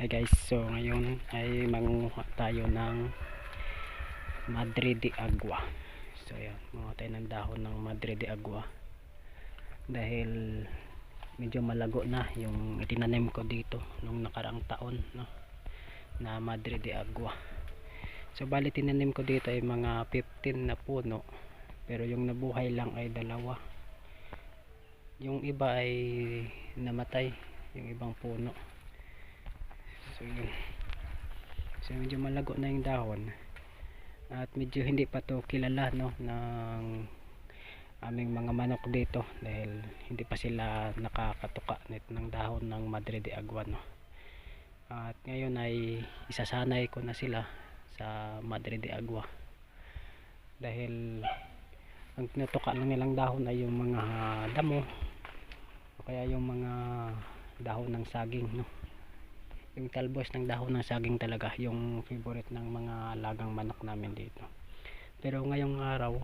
Hi guys, so ngayon ay mangunguha tayo ng Madre de Agua. So ayan, manguha tayo ng dahon ng Madre de Agua. Dahil medyo malago na yung itinanim ko dito nung nakaraang taon no na Madre de Agua. So bali tinanim ko dito ay mga 15 na puno pero yung nabuhay lang ay dalawa. Yung iba ay namatay, yung ibang puno. So yun. So medyo malago na yung dahon. At medyo hindi pa to kilala no ng aming mga manok dito dahil hindi pa sila nakakatuka nito ng dahon ng Madre de Agua no. At ngayon ay isasanay ko na sila sa Madre de Agua. Dahil ang tinutuka lang nilang dahon ay yung mga damo o kaya yung mga dahon ng saging no yung talbos ng dahon ng saging talaga yung favorite ng mga alagang manok namin dito. Pero ngayong araw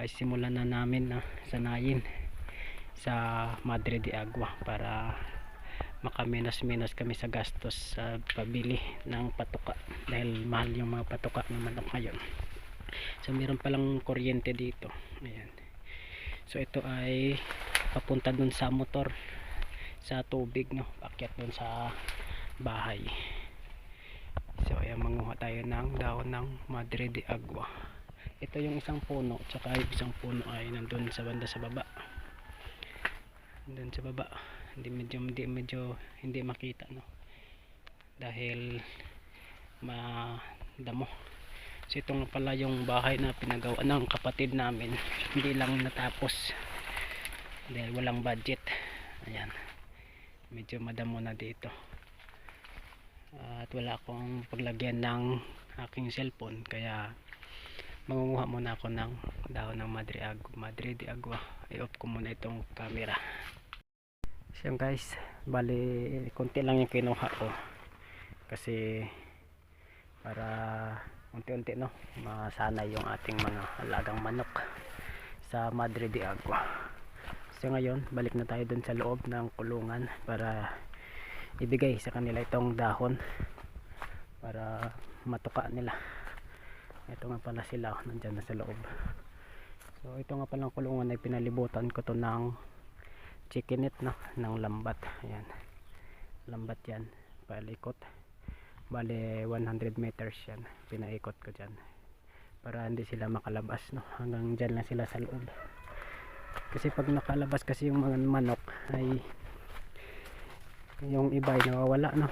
ay simulan na namin na sanayin sa Madre de Agua para makaminas-minas kami sa gastos sa pabili ng patuka dahil mahal yung mga patuka ng manok ngayon. So meron palang kuryente dito. Ayan. So ito ay papunta dun sa motor sa tubig no? Pakyat dun sa bahay. So ayan manguha tayo ng dahon ng Madre de Agua. Ito yung isang puno tsaka yung isang puno ay nandun sa banda sa baba. Nandun sa baba. Hindi medyo hindi medyo hindi makita no? Dahil madamo. So ito nga pala yung bahay na pinagawa ng kapatid namin. Hindi lang natapos. Dahil walang budget. Ayan. Medyo madamo na dito at wala akong paglagyan ng aking cellphone kaya mangunguha muna ako ng dahon ng Madre Agua. Madre de Agua. I-off ko muna itong camera. So guys bali konti lang yung kinuha ko. Kasi para unti-unti no masanay yung ating mga alagang manok sa Madre de Agua. So ngayon balik na tayo dun sa loob ng kulungan para ibigay sa kanila itong dahon para matuka nila. Ito nga pala sila nandyan na sa loob. So ito nga palang kulungan ay pinalibutan ko to ng chicken net no? Ng lambat. Ayan. Lambat yan. Palikot bale 100 meters yan. Pinaikot ko dyan. Para hindi sila makalabas no? Hanggang dyan lang sila sa loob. Kasi pag nakalabas kasi yung mga manok ay yung iba ay nawawala no?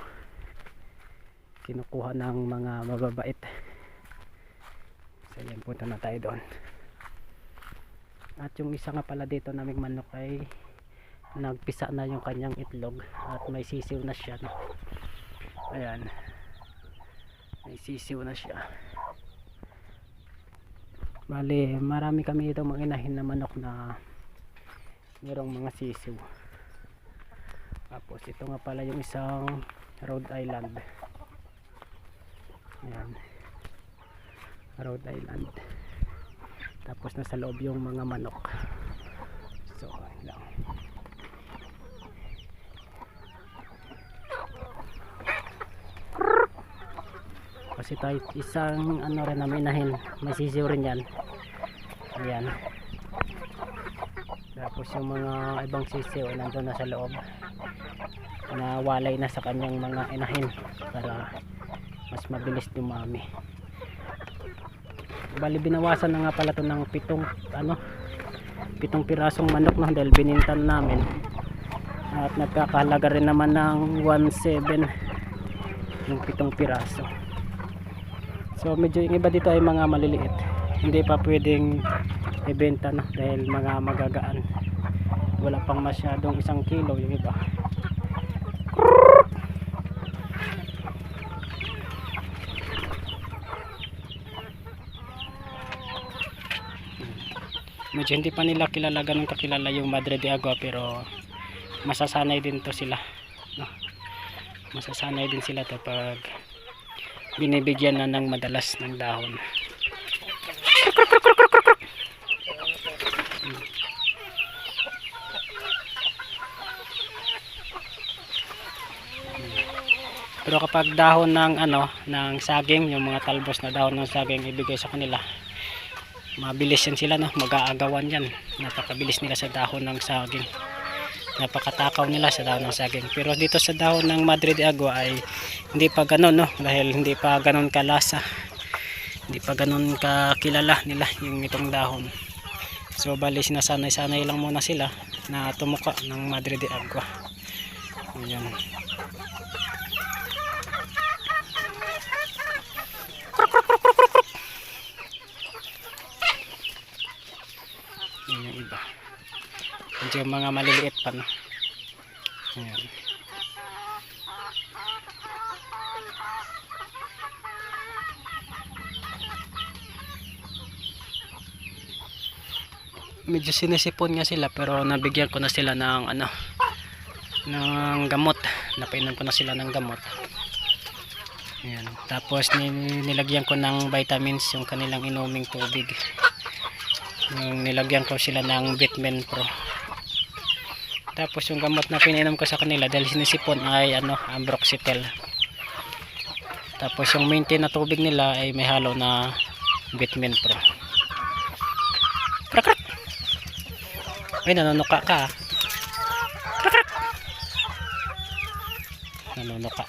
Kinukuha ng mga mababait. So yan punta na tayo doon. At yung isa nga pala dito naming manok ay nagpisa na yung kanyang itlog at may sisiw na siya no? ayan. May sisiw na siya. Bali marami kami dito mga inahin na manok na mayroong mga sisiw tapos ito nga pala yung isang Rhode Island. Ayan. Rhode Island. Tapos nasa loob yung mga manok. So lang. Kasi tayo isang ano rin na minahin may sisiw rin yan. Ayan tapos yung mga ibang sisiw ay nandun na sa loob. Na walay na sa kanyang mga inahin para mas mabilis dumami. Bali binawasan na nga pala to ng pitong ano pitong pirasong manok no dahil binintan namin. At nagkakahalaga rin naman ng 1.7 yung pitong piraso. So medyo yung iba dito ay mga maliliit. Hindi pa pwedeng ibenta no dahil mga magagaan. Wala pang masyadong isang kilo yung iba. Medyo hindi pa nila kilala ganun kakilala yung Madre de Agua pero masasanay din to sila no? masasanay din sila to pag binibigyan na ng madalas ng dahon Pero kapag dahon ng ano, ng saging, yung mga talbos na dahon ng saging ibigay sa kanila, mabilis yan sila no, mag-aagawan yan. Napakabilis nila sa dahon ng saging. Napakatakaw nila sa dahon ng saging. Pero dito sa dahon ng Madre de Agua ay hindi pa ganun no, dahil hindi pa ganun kalasa. Hindi pa ganun kakilala nila yung itong dahon. So bali sinasanay-sanay lang muna sila na tumuka ng Madre de Agua. Ayan. Yan yung iba. Medyo mga maliliit pa no. Ayan. Medyo sinisipon nga sila pero nabigyan ko na sila ng ano ng gamot. Napainom ko na sila ng gamot. Ayan. Tapos ni- nilagyan ko ng vitamins yung kanilang inuming tubig. Yung nilagyan ko sila ng Vitamin Pro. Tapos yung gamot na pinainom ko sa kanila dahil sinisipon ay ano, ambroxetel. Tapos yung maintain na tubig nila ay may halo na Vitamin Pro. Krak krak. Ay nanonoka ka. ah. Krak krak. Nanonoka.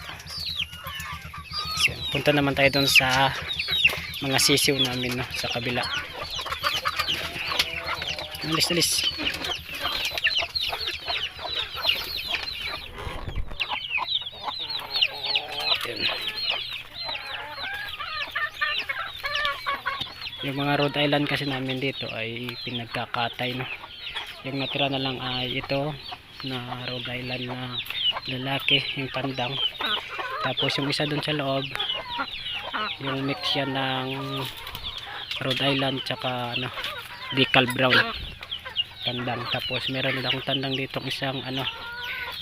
So, punta naman tayo doon sa mga sisiw namin no, sa kabila. Alis, alis. Yan. Yung mga Rhode Island kasi namin dito ay pinagkakatay no. Yung natira na lang ay ito na Rhode Island na lalaki, yung tandang. Tapos yung isa dun sa loob, yung mix yan ng Rhode Island tsaka ano, decal brown tandang tapos meron din akong tandang dito isang ano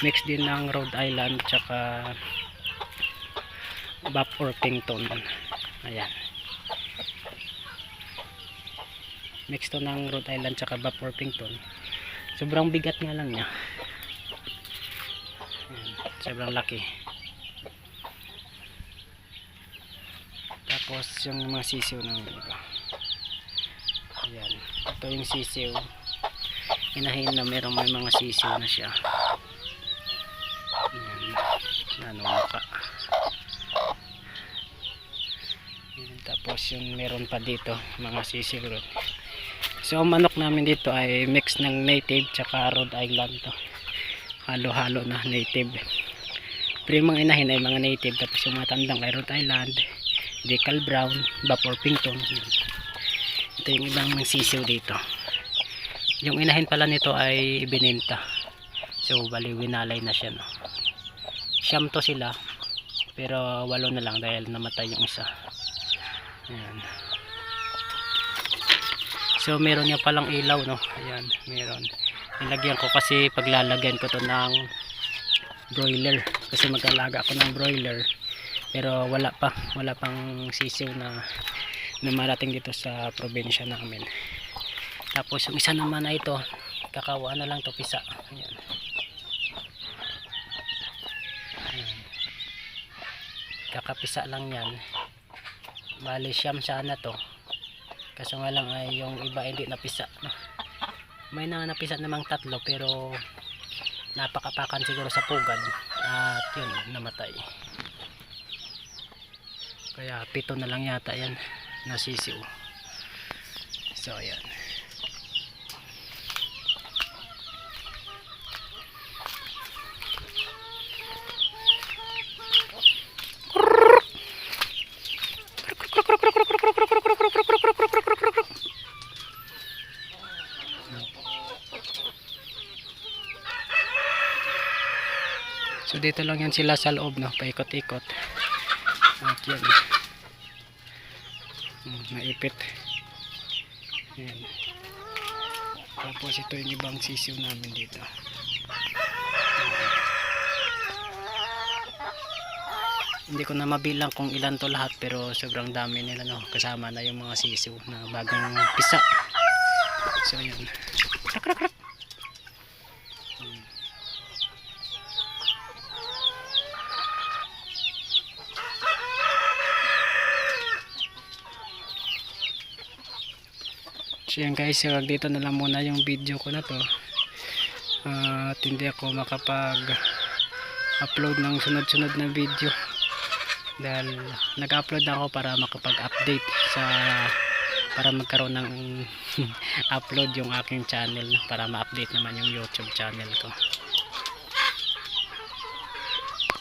mix din ng Rhode Island tsaka Buff Orpington ayan mix to ng Rhode Island tsaka Buff Orpington sobrang bigat nga lang niya. Ayan, sobrang laki. Tapos yung mga sisiw ng iba ayan ito yung sisiw. Inahin na meron may mga sisiw na siya. Ayan nanunaka ayan, tapos yung meron pa dito mga sisiw. ron so ang manok namin dito ay mix ng native tsaka Rhode Island to. Halo halo na native. Pero yung mga inahin ay mga native. Tapos yung mga tandang ay Rhode Island decal brown vapor pington ito yung ibang sisiw dito. Yung inahin pala nito ay ibinenta. So bali winalay na siya no? Siyam to sila pero walo na lang dahil namatay yung isa. Ayan so meron niya palang ilaw no? Ayan meron. Nilagyan ko kasi paglalagyan ko to ng broiler. Kasi mag-alaga ako ng broiler. Pero wala pa. Wala pang sisiw na na marating dito sa probinsya namin. Tapos yung isa naman na ito kakawa na lang to pisa. Ayan. Kakapisa lang yan. Bali siyam sana to kaso nga lang ay yung iba hindi napisa no? may na napisa namang tatlo pero napakapakan siguro sa pugad at yun namatay. Kaya pito na lang yata yan nasisiw. So ayan So dito lang yan sila sa loob no, paikot-ikot. At yan. Hmm, naipit. Yan. Tapos ito yung ibang sisiw namin dito. Hindi ko na mabilang kung ilan to lahat pero sobrang dami nila no. Kasama na yung mga sisiw na bagong pisa. So yun. Krak krak krak. So yan guys, so dito na lang muna yung video ko na to. Ah, at hindi ako makapag upload ng sunod-sunod na video. Dahil nag-upload na ako para makapag-update sa para magkaroon ng upload yung aking channel para ma-update naman yung YouTube channel ko.